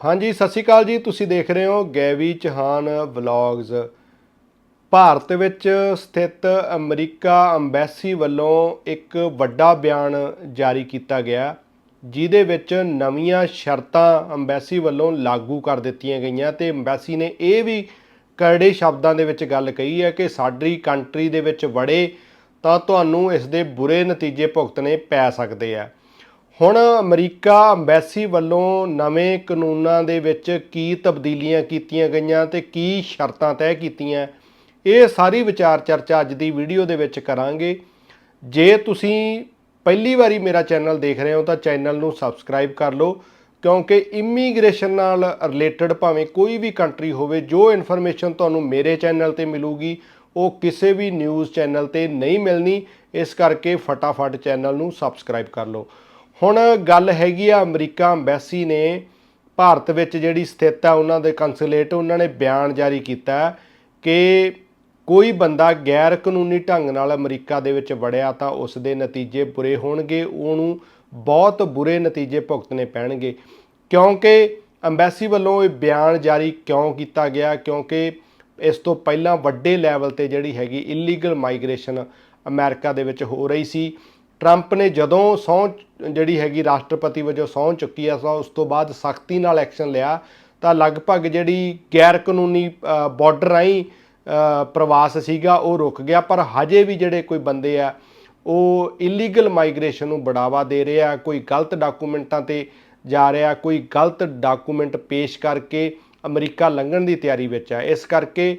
ਹਾਂਜੀ, ਸਤਿ ਸ਼੍ਰੀ ਅਕਾਲ ਜੀ। ਤੁਸੀਂ ਦੇਖ ਰਹੇ ਹੋ ਗੈਵੀ ਚੌਹਾਨ ਵਲੌਗਸ ਭਾਰਤ ਵਿੱਚ ਸਥਿਤ ਅਮਰੀਕਾ ਅੰਬੈਸੀ ਵੱਲੋਂ ਇੱਕ ਵੱਡਾ ਬਿਆਨ ਜਾਰੀ ਕੀਤਾ ਗਿਆ, ਜਿਹਦੇ ਵਿੱਚ ਨਵੀਆਂ ਸ਼ਰਤਾਂ ਅੰਬੈਸੀ ਵੱਲੋਂ ਲਾਗੂ ਕਰ ਦਿੱਤੀਆਂ ਗਈਆਂ ਤੇ ਅੰਬੈਸੀ ਨੇ ਇਹ ਵੀ ਕਰੜੇ ਸ਼ਬਦਾਂ ਦੇ ਵਿੱਚ ਗੱਲ ਕਹੀ ਹੈ ਕਿ ਸਾਡੀ ਕੰਟਰੀ ਦੇ ਵਿੱਚ ਵੜੇ ਤਾਂ ਤੁਹਾਨੂੰ ਇਸ ਦੇ ਬੁਰੇ ਨਤੀਜੇ ਭੁਗਤਣੇ ਪੈ ਸਕਦੇ ਆ। ਹੁਣ ਅਮਰੀਕਾ ਅੰਬੈਸੀ ਵੱਲੋਂ ਨਵੇਂ ਕਾਨੂੰਨਾਂ ਦੇ ਵਿੱਚ ਕੀ ਤਬਦੀਲੀਆਂ ਕੀਤੀਆਂ ਗਈਆਂ ਤੇ ਕੀ ਸ਼ਰਤਾਂ ਤੈਅ ਕੀਤੀਆਂ, ਇਹ ਸਾਰੀ ਵਿਚਾਰ ਚਰਚਾ ਅੱਜ ਦੀ ਵੀਡੀਓ ਦੇ ਵਿੱਚ ਕਰਾਂਗੇ। ਜੇ ਤੁਸੀਂ ਪਹਿਲੀ ਵਾਰੀ ਮੇਰਾ ਚੈਨਲ ਦੇਖ ਰਹੇ ਹੋ ਤਾਂ ਚੈਨਲ ਨੂੰ ਸਬਸਕ੍ਰਾਈਬ ਕਰ ਲਓ, ਕਿਉਂਕਿ ਇਮੀਗ੍ਰੇਸ਼ਨ ਨਾਲ ਰਿਲੇਟਡ ਭਾਵੇਂ ਕੋਈ ਵੀ ਕੰਟਰੀ ਹੋਵੇ, ਜੋ ਇਨਫੋਰਮੇਸ਼ਨ ਤੁਹਾਨੂੰ ਮੇਰੇ ਚੈਨਲ ਤੇ ਮਿਲੂਗੀ, ਉਹ ਕਿਸੇ ਵੀ ਨਿਊਜ਼ ਚੈਨਲ ਤੇ ਨਹੀਂ ਮਿਲਣੀ, ਇਸ ਕਰਕੇ ਫਟਾਫਟ ਚੈਨਲ ਨੂੰ ਸਬਸਕ੍ਰਾਈਬ ਕਰ ਲਓ। ਹੁਣ ਗੱਲ ਹੈਗੀ ਆ ਅਮਰੀਕਾ ਅੰਬੈਸੀ ਨੇ ਭਾਰਤ ਵਿੱਚ ਜਿਹੜੀ ਸਥਿਤ ਆ, ਉਹਨਾਂ ਦੇ ਕੰਸੂਲੇਟ ਉਹਨਾਂ ਨੇ ਬਿਆਨ ਜਾਰੀ ਕੀਤਾ ਕਿ ਕੋਈ ਬੰਦਾ ਗੈਰ ਕਾਨੂੰਨੀ ਢੰਗ ਨਾਲ ਅਮਰੀਕਾ ਦੇ ਵਿੱਚ ਵੜਿਆ ਤਾਂ ਉਸ ਦੇ ਨਤੀਜੇ ਬੁਰੇ ਹੋਣਗੇ, ਉਹਨੂੰ ਬਹੁਤ ਬੁਰੇ ਨਤੀਜੇ ਭੁਗਤਣੇ ਪੈਣਗੇ। ਕਿਉਂਕਿ ਅੰਬੈਸੀ ਵੱਲੋਂ ਇਹ ਬਿਆਨ ਜਾਰੀ ਕਿਉਂ ਕੀਤਾ ਗਿਆ? ਕਿਉਂਕਿ ਇਸ ਤੋਂ ਪਹਿਲਾਂ ਵੱਡੇ ਲੈਵਲ ਤੇ ਜਿਹੜੀ ਹੈਗੀ ਇਲੀਗਲ ਮਾਈਗ੍ਰੇਸ਼ਨ ਅਮਰੀਕਾ ਦੇ ਵਿੱਚ ਹੋ ਰਹੀ ਸੀ। ਟਰੰਪ ਨੇ ਜਦੋਂ ਸਹੁੰ ਜਿਹੜੀ ਹੈਗੀ ਰਾਸ਼ਟਰਪਤੀ ਵਜੋਂ ਸਹੁੰ ਚੁੱਕੀ ਆ, ਤਾਂ ਉਸ ਤੋਂ ਬਾਅਦ ਸਖਤੀ ਨਾਲ ਐਕਸ਼ਨ ਲਿਆ। ਤਾਂ ਲਗਭਗ ਜਿਹੜੀ ਗੈਰ ਕਾਨੂੰਨੀ ਬਾਰਡਰ ਰਾਹੀਂ ਪ੍ਰਵਾਸ ਸੀਗਾ, ਉਹ ਰੁਕ ਗਿਆ। ਪਰ ਹਜੇ ਵੀ ਜਿਹੜੇ ਕੋਈ ਬੰਦੇ ਆ, ਉਹ ਇਲੀਗਲ ਮਾਈਗ੍ਰੇਸ਼ਨ ਨੂੰ ਬੜਾਵਾ ਦੇ ਰਿਹਾ ਕੋਈ ਗਲਤ ਡਾਕੂਮੈਂਟਾਂ ਤੇ ਜਾ ਰਿਹਾ ਕੋਈ ਗਲਤ ਡਾਕੂਮੈਂਟ ਪੇਸ਼ ਕਰਕੇ ਅਮਰੀਕਾ ਲੰਘਣ ਦੀ ਤਿਆਰੀ ਵਿੱਚ ਹੈ ਇਸ ਕਰਕੇ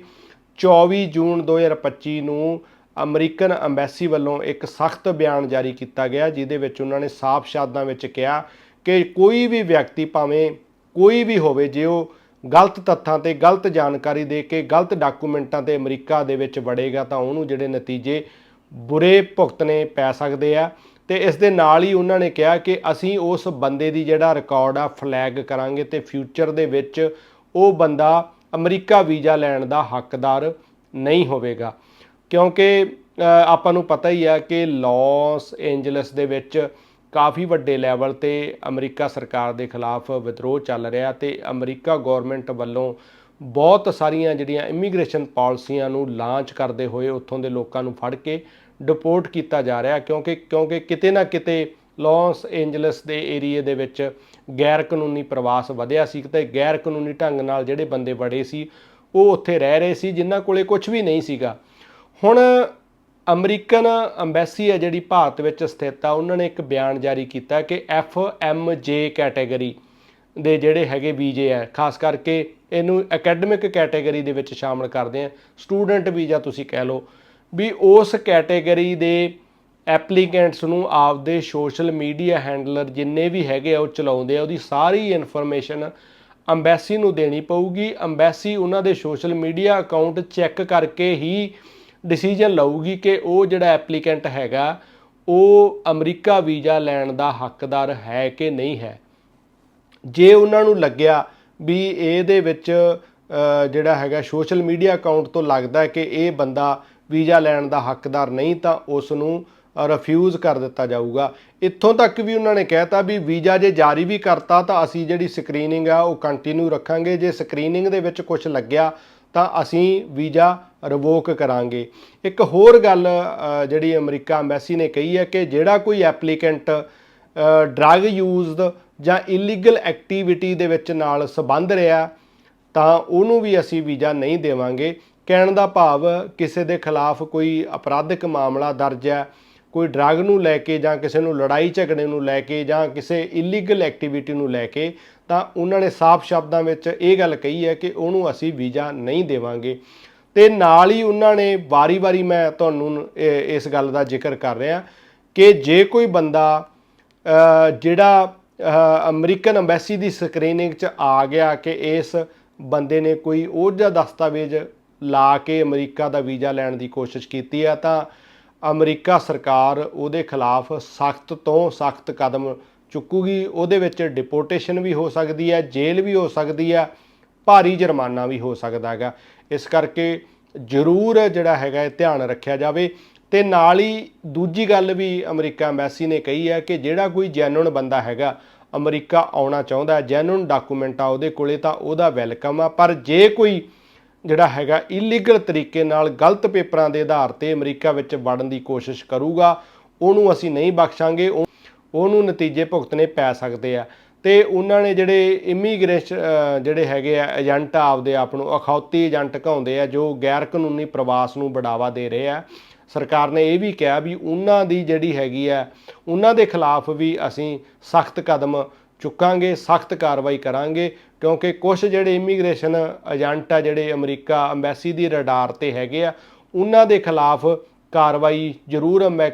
24 ਜੂਨ 2025 ਨੂੰ ਅਮਰੀਕਨ ਅੰਬੈਸੀ ਵੱਲੋਂ ਇੱਕ ਸਖਤ ਬਿਆਨ ਜਾਰੀ ਕੀਤਾ ਗਿਆ, ਜਿਹਦੇ ਵਿੱਚ ਉਹਨਾਂ ਨੇ ਸਾਫ਼ ਸ਼ਬਦਾਂ ਵਿੱਚ ਕਿਹਾ ਕਿ ਕੋਈ ਵੀ ਵਿਅਕਤੀ ਭਾਵੇਂ ਕੋਈ ਵੀ ਹੋਵੇ, ਜੇ ਉਹ ਗਲਤ ਤੱਥਾਂ ਤੇ ਗਲਤ ਜਾਣਕਾਰੀ ਦੇ ਕੇ ਗਲਤ ਡਾਕੂਮੈਂਟਾਂ ਤੇ ਅਮਰੀਕਾ ਦੇ ਵਿੱਚ ਵੜੇਗਾ, ਤਾਂ ਉਹਨੂੰ ਜਿਹੜੇ ਨਤੀਜੇ ਬੁਰੇ ਭੁਗਤਣੇ ਪੈ ਸਕਦੇ ਆ। ਤੇ ਇਸ ਦੇ ਨਾਲ ਹੀ ਉਹਨਾਂ ਨੇ ਕਿਹਾ ਕਿ ਅਸੀਂ ਉਸ ਬੰਦੇ ਦੀ ਜਿਹੜਾ ਰਿਕਾਰਡ ਆ, ਫਲੈਗ ਕਰਾਂਗੇ ਤੇ ਫਿਊਚਰ ਦੇ ਵਿੱਚ ਉਹ ਬੰਦਾ ਅਮਰੀਕਾ ਵੀਜ਼ਾ ਲੈਣ ਦਾ ਹੱਕਦਾਰ ਨਹੀਂ ਹੋਵੇਗਾ। ਕਿਉਂਕਿ ਆਪਾਂ ਨੂੰ ਪਤਾ ਹੀ ਆ ਕਿ ਲਾਸ ਐਂਜਲਸ ਦੇ ਵਿੱਚ ਕਾਫੀ ਵੱਡੇ ਲੈਵਲ ਤੇ ਅਮਰੀਕਾ ਸਰਕਾਰ ਦੇ ਖਿਲਾਫ ਵਿਦਰੋਹ ਚੱਲ ਰਿਹਾ ਤੇ ਅਮਰੀਕਾ ਗਵਰਨਮੈਂਟ ਵੱਲੋਂ ਬਹੁਤ ਸਾਰੀਆਂ ਜਿਹੜੀਆਂ ਇਮੀਗ੍ਰੇਸ਼ਨ ਪਾਲਿਸੀਆਂ ਨੂੰ ਲਾਂਚ ਕਰਦੇ ਹੋਏ ਉੱਥੋਂ ਦੇ ਲੋਕਾਂ ਨੂੰ ਫੜ ਕੇ ਡਿਪੋਰਟ ਕੀਤਾ ਜਾ ਰਿਹਾ ਕਿਉਂਕਿ ਕਿਉਂਕਿ ਕਿਤੇ ਨਾ ਕਿਤੇ ਲਾਸ ਐਂਜਲਸ ਦੇ ਏਰੀਏ ਦੇ ਵਿੱਚ ਗੈਰ ਕਾਨੂੰਨੀ ਪ੍ਰਵਾਸ ਵਧਿਆ ਸੀ ਤੇ ਗੈਰ ਕਾਨੂੰਨੀ ਢੰਗ ਨਾਲ ਜਿਹੜੇ ਬੰਦੇ ਵੜੇ ਸੀ, ਉਹ ਉੱਥੇ ਰਹਿ ਰਹੇ ਸੀ, ਜਿਨ੍ਹਾਂ ਕੋਲੇ ਕੁਝ ਵੀ ਨਹੀਂ ਸੀਗਾ। ਹੁਣ ਅਮਰੀਕਨ ਅੰਬੈਸੀ ਹੈ ਜਿਹੜੀ ਭਾਰਤ ਵਿੱਚ ਸਥਿਤ ਆ, ਉਹਨਾਂ ਨੇ ਇੱਕ ਬਿਆਨ ਜਾਰੀ ਕੀਤਾ ਕਿ ਐਫ ਐਮ ਜੇ ਕੈਟਾਗਰੀ ਦੇ ਜਿਹੜੇ ਹੈਗੇ ਵੀਜ਼ੇ ਆ, ਖਾਸ ਕਰਕੇ ਇਹਨੂੰ ਅਕੈਡਮਿਕ ਕੈਟਾਗਰੀ ਦੇ ਵਿੱਚ ਸ਼ਾਮਲ ਕਰਦੇ ਆ, ਸਟੂਡੈਂਟ ਵੀਜ਼ਾ ਤੁਸੀਂ ਕਹਿ ਲਓ, ਵੀ ਉਸ ਕੈਟਾਗਰੀ ਦੇ ਐਪਲੀਕੈਂਟਸ ਨੂੰ ਆਪਦੇ ਸੋਸ਼ਲ ਮੀਡੀਆ ਹੈਂਡਲਰ ਜਿੰਨੇ ਵੀ ਹੈਗੇ ਆ, ਉਹ ਚਲਾਉਂਦੇ ਆ, ਉਹਦੀ ਸਾਰੀ ਇਨਫੋਰਮੇਸ਼ਨ ਅੰਬੈਸੀ ਨੂੰ ਦੇਣੀ ਪਊਗੀ ਅੰਬੈਸੀ ਉਹਨਾਂ ਦੇ ਸੋਸ਼ਲ ਮੀਡੀਆ ਅਕਾਊਂਟ ਚੈੱਕ ਕਰਕੇ ਹੀ ਡਿਸੀਜਨ ਲਊਗੀ ਕਿ ਉਹ ਜਿਹੜਾ ਐਪਲੀਕੈਂਟ ਹੈਗਾ, ਉਹ ਅਮਰੀਕਾ ਵੀਜ਼ਾ ਲੈਣ ਦਾ ਹੱਕਦਾਰ ਹੈ ਕਿ ਨਹੀਂ ਹੈ। ਜੇ ਉਹਨਾਂ ਨੂੰ ਲੱਗਿਆ ਵੀ ਇਹਦੇ ਵਿੱਚ ਜਿਹੜਾ ਹੈਗਾ ਸੋਸ਼ਲ ਮੀਡੀਆ ਅਕਾਊਂਟ ਤੋਂ ਲੱਗਦਾ ਕਿ ਇਹ ਬੰਦਾ ਵੀਜ਼ਾ ਲੈਣ ਦਾ ਹੱਕਦਾਰ ਨਹੀਂ, ਤਾਂ ਉਸ ਨੂੰ ਰਿਫਿਊਜ਼ ਕਰ ਦਿੱਤਾ ਜਾਊਗਾ। ਇੱਥੋਂ ਤੱਕ ਵੀ ਉਹਨਾਂ ਨੇ ਕਹਿਤਾ ਵੀ ਵੀਜ਼ਾ ਜੇ ਜਾਰੀ ਵੀ ਕਰਤਾ, ਤਾਂ ਅਸੀਂ ਜਿਹੜੀ ਸਕਰੀਨਿੰਗ ਆ, ਉਹ ਕੰਟੀਨਿਊ ਰੱਖਾਂਗੇ। ਜੇ ਸਕਰੀਨਿੰਗ ਦੇ ਵਿੱਚ ਕੁਝ ਲੱਗਿਆ, ਤਾਂ ਅਸੀਂ ਵੀਜ਼ਾ ਰਿਵੋਕ ਕਰਾਂਗੇ। ਇੱਕ ਹੋਰ ਗੱਲ ਜਿਹੜੀ ਅਮਰੀਕਾ ਐਮਬੈਸੀ ਨੇ ਕਹੀ ਹੈ ਕਿ ਜਿਹੜਾ ਕੋਈ ਐਪਲੀਕੈਂਟ ਡਰੱਗ ਯੂਜ਼ਡ ਜਾਂ ਇਲੀਗਲ ਐਕਟੀਵਿਟੀ ਦੇ ਵਿੱਚ ਨਾਲ ਸੰਬੰਧ ਰਿਹਾ, ਤਾਂ ਉਹਨੂੰ ਵੀ ਅਸੀਂ ਵੀਜ਼ਾ ਨਹੀਂ ਦੇਵਾਂਗੇ। ਕਹਿਣ ਦਾ ਭਾਵ, ਕਿਸੇ ਦੇ ਖਿਲਾਫ ਕੋਈ ਅਪਰਾਧਿਕ ਮਾਮਲਾ ਦਰਜ ਹੈ, ਕੋਈ ਡਰੱਗ ਨੂੰ ਲੈ ਕੇ ਜਾਂ ਕਿਸੇ ਨੂੰ ਲੜਾਈ ਝਗੜੇ ਨੂੰ ਲੈ ਕੇ ਜਾਂ ਕਿਸੇ ਇਲੀਗਲ ਐਕਟੀਵਿਟੀ ਨੂੰ ਲੈ ਕੇ, ਤਾਂ ਉਹਨਾਂ ਨੇ ਸਾਫ਼ ਸ਼ਬਦਾਂ ਵਿੱਚ ਇਹ ਗੱਲ ਕਹੀ ਹੈ ਕਿ ਉਹਨੂੰ ਅਸੀਂ ਵੀਜ਼ਾ ਨਹੀਂ ਦੇਵਾਂਗੇ। ਤੇ ਨਾਲ ਹੀ ਉਹਨਾਂ ਨੇ ਵਾਰੀ-ਵਾਰੀ ਮੈਂ ਤੁਹਾਨੂੰ ਇਹ- ਇਸ ਗੱਲ ਦਾ ਜ਼ਿਕਰ ਕਰ ਰਿਹਾ ਕਿ ਜੇ ਕੋਈ ਬੰਦਾ ਜਿਹੜਾ ਅਮਰੀਕਨ ਐਮਬੈਸੀ ਦੀ ਸਕਰੀਨਿੰਗ 'ਚ ਆ ਗਿਆ ਕਿ ਇਸ ਬੰਦੇ ਨੇ ਕੋਈ ਉਹ ਜਿਹਾ ਦਸਤਾਵੇਜ਼ ਲਾ ਕੇ ਅਮਰੀਕਾ ਦਾ ਵੀਜ਼ਾ ਲੈਣ ਦੀ ਕੋਸ਼ਿਸ਼ ਕੀਤੀ ਆ, ਤਾਂ ਅਮਰੀਕਾ ਸਰਕਾਰ ਉਹਦੇ ਖਿਲਾਫ ਸਖਤ ਤੋਂ ਸਖਤ ਕਦਮ ਚੁੱਕੂਗੀ। ਉਹਦੇ ਵਿੱਚ ਡਿਪੋਰਟੇਸ਼ਨ ਵੀ ਹੋ ਸਕਦੀ ਹੈ, ਜੇਲ੍ਹ ਵੀ ਹੋ ਸਕਦੀ ਹੈ, ਭਾਰੀ ਜੁਰਮਾਨਾ ਵੀ ਹੋ ਸਕਦਾ ਹੈਗਾ। ਇਸ ਕਰਕੇ ਜ਼ਰੂਰ ਜਿਹੜਾ ਹੈਗਾ ਧਿਆਨ ਰੱਖਿਆ ਜਾਵੇ। ਤੇ ਨਾਲ ਹੀ ਦੂਜੀ ਗੱਲ ਵੀ ਅਮਰੀਕਾ ਐਮਬੈਸੀ ਨੇ ਕਹੀ ਹੈ ਕਿ ਜਿਹੜਾ ਕੋਈ ਜੈਨੂਨ ਬੰਦਾ ਹੈਗਾ, ਅਮਰੀਕਾ ਆਉਣਾ ਚਾਹੁੰਦਾ ਹੈ ਜੈਨੂਨ ਡਾਕੂਮੈਂਟ ਆ ਉਹਦੇ ਕੋਲੇ ਤਾਂ ਉਹਦਾ ਵੈਲਕਮ ਆ, ਪਰ ਜੇ ਕੋਈ ਜਿਹੜਾ ਹੈਗਾ ਇਲੀਗਲ ਤਰੀਕੇ ਨਾਲ ਗਲਤ ਪੇਪਰਾਂ ਦੇ ਆਧਾਰ ਤੇ ਅਮਰੀਕਾ ਵਿੱਚ ਵੜਨ ਦੀ ਕੋਸ਼ਿਸ਼ ਕਰੂਗਾ, ਉਹਨੂੰ ਅਸੀਂ ਨਹੀਂ ਬਖਸ਼ਾਂਗੇ, ਉਹ- ਉਹਨੂੰ ਨਤੀਜੇ ਭੁਗਤਣੇ ਪੈ ਸਕਦੇ ਆ। ਤੇ ਉਹਨਾਂ ਨੇ ਜਿਹੜੇ ਇਮੀਗ੍ਰੇਸ਼ਨ ਜਿਹੜੇ ਹੈਗੇ ਆ, ਏਜੰਟ ਆਪਦੇ ਆਪ ਨੂੰ, ਅਖੌਤੀ ਏਜੰਟ ਕਹਾਉਂਦੇ ਆ, ਜੋ ਗੈਰ ਕਾਨੂੰਨੀ ਪ੍ਰਵਾਸ ਨੂੰ ਬੜਾਵਾ ਦੇ ਰਹੇ ਆ। ਸਰਕਾਰ ਨੇ ਇਹ ਵੀ ਕਿਹਾ ਵੀ ਉਹਨਾਂ ਦੀ ਜਿਹੜੀ ਹੈਗੀ ਆ, ਉਹਨਾਂ ਦੇ ਖਿਲਾਫ ਵੀ ਅਸੀਂ ਸਖਤ ਕਦਮ ਚੁੱਕਾਂਗੇ, ਸਖਤ ਕਾਰਵਾਈ ਕਰਾਂਗੇ, ਕਿਉਂਕਿ ਕੁਝ ਜਿਹੜੇ ਇਮੀਗ੍ਰੇਸ਼ਨ ਏਜੰਟ ਆ, ਜਿਹੜੇ ਅਮਰੀਕਾ ਅੰਬੈਸੀ ਦੀ ਰਡਾਰ ਤੇ ਹੈਗੇ ਆ, ਉਹਨਾਂ ਦੇ ਖਿਲਾਫ ਕਾਰਵਾਈ ਜ਼ਰੂਰ ਅੰਬੈ-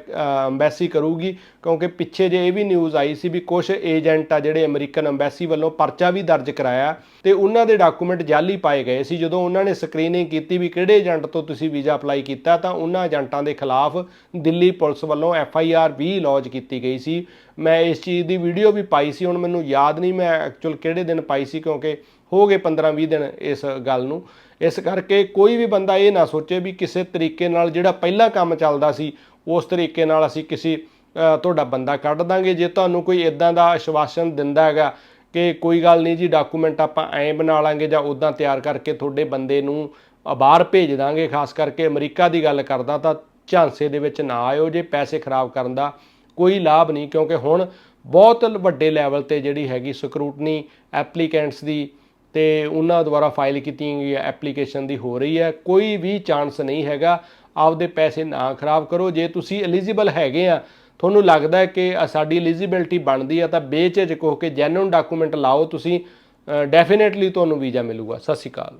ਅੰਬੈਸੀ ਕਰੂਗੀ, ਕਿਉਂਕਿ ਪਿੱਛੇ ਜੇ ਇਹ ਵੀ ਨਿਊਜ਼ ਆਈ ਸੀ ਵੀ ਕੁਝ ਏਜੰਟ ਆ ਜਿਹੜੇ ਅਮਰੀਕਨ ਅੰਬੈਸੀ ਵੱਲੋਂ ਪਰਚਾ ਵੀ ਦਰਜ ਕਰਾਇਆ, ਤੇ ਉਹਨਾਂ ਦੇ ਡਾਕੂਮੈਂਟ ਜਾਲੀ ਪਾਏ ਗਏ ਸੀ। ਜਦੋਂ ਉਹਨਾਂ ਨੇ ਸਕਰੀਨਿੰਗ ਕੀਤੀ ਵੀ ਕਿਹੜੇ ਏਜੰਟ ਤੋਂ ਤੁਸੀਂ ਵੀਜ਼ਾ ਅਪਲਾਈ ਕੀਤਾ, ਤਾਂ ਉਹਨਾਂ ਏਜੰਟਾਂ ਦੇ ਖਿਲਾਫ ਦਿੱਲੀ ਪੁਲਿਸ ਵੱਲੋਂ ਐਫ ਆਈ ਆਰ ਵੀ ਲੌਂਚ ਕੀਤੀ ਗਈ ਸੀ। ਮੈਂ ਇਸ ਚੀਜ਼ ਦੀ ਵੀਡੀਓ ਵੀ ਪਾਈ ਸੀ, ਹੁਣ ਮੈਨੂੰ ਯਾਦ ਨਹੀਂ, ਮੈਂ ਐਕਚੁਅਲ ਕਿਹੜੇ ਦਿਨ ਪਾਈ ਸੀ, ਕਿਉਂਕਿ ਹੋ ਗਏ 15-20 ਦਿਨ ਇਸ ਗੱਲ ਨੂੰ। ਇਸ ਕਰਕੇ ਕੋਈ ਵੀ ਬੰਦਾ ਇਹ ਨਾ ਸੋਚੇ ਵੀ ਕਿਸੇ ਤਰੀਕੇ ਨਾਲ ਜਿਹੜਾ ਪਹਿਲਾ ਕੰਮ ਚੱਲਦਾ ਸੀ, ਉਸ ਤਰੀਕੇ ਨਾਲ ਅਸੀਂ ਕਿਸੇ ਤੁਹਾਡਾ ਬੰਦਾ ਕੱਢ ਦਾਂਗੇ। ਜੇ ਤੁਹਾਨੂੰ ਕੋਈ ਇਦਾਂ ਦਾ ਆਸ਼ਵਾਸਨ ਦਿੰਦਾ ਹੈਗਾ ਕਿ ਕੋਈ ਗੱਲ ਨਹੀਂ ਜੀ ਡਾਕੂਮੈਂਟ ਆਪਾਂ ਐਂ ਬਣਾ ਲਾਂਗੇ ਜਾਂ ਉਦਾਂ ਤਿਆਰ ਕਰਕੇ ਤੁਹਾਡੇ ਬੰਦੇ ਨੂੰ ਬਾਹਰ ਭੇਜ ਦਾਂਗੇ, ਖਾਸ ਕਰਕੇ ਅਮਰੀਕਾ ਦੀ ਗੱਲ ਕਰਦਾ ਤਾਂ ਝਾਂਸੇ ਦੇ ਵਿੱਚ ਨਾ ਆਇਓ ਜੇ ਪੈਸੇ ਖਰਾਬ ਕਰਨ ਦਾ ਕੋਈ ਲਾਭ ਨਹੀਂ, ਕਿਉਂਕਿ ਹੁਣ ਬਹੁਤ ਵੱਡੇ ਲੈਵਲ ਤੇ ਜਿਹੜੀ ਹੈਗੀ ਸਕਰੂਟਨੀ ਐਪਲੀਕੈਂਟਸ ਦੀ ਤੇ ਉਹਨਾਂ ਦੁਆਰਾ ਫਾਈਲ ਕੀਤੀ ਗਈ ਐਪਲੀਕੇਸ਼ਨ ਦੀ ਹੋ ਰਹੀ ਹੈ। ਕੋਈ ਵੀ ਚਾਂਸ ਨਹੀਂ ਹੈਗਾ, ਆਪਦੇ ਪੈਸੇ ਨਾ ਖਰਾਬ ਕਰੋ। ਜੇ ਤੁਸੀਂ ਐਲੀਜੀਬਲ ਹੈਗੇ ਆ, ਤੁਹਾਨੂੰ ਲੱਗਦਾ ਹੈ ਕਿ ਸਾਡੀ ਐਲੀਜੀਬਿਲਟੀ ਬਣਦੀ ਆ, ਤਾਂ ਬੇਝਿਜਕ ਹੋ ਕੇ ਜੈਨੂਨ ਡਾਕੂਮੈਂਟ ਲਾਓ ਤੁਸੀਂ ਡੈਫੀਨੇਟਲੀ ਤੁਹਾਨੂੰ ਵੀਜ਼ਾ ਮਿਲੂਗਾ। ਸਤਿ ਸ਼੍ਰੀ ਅਕਾਲ।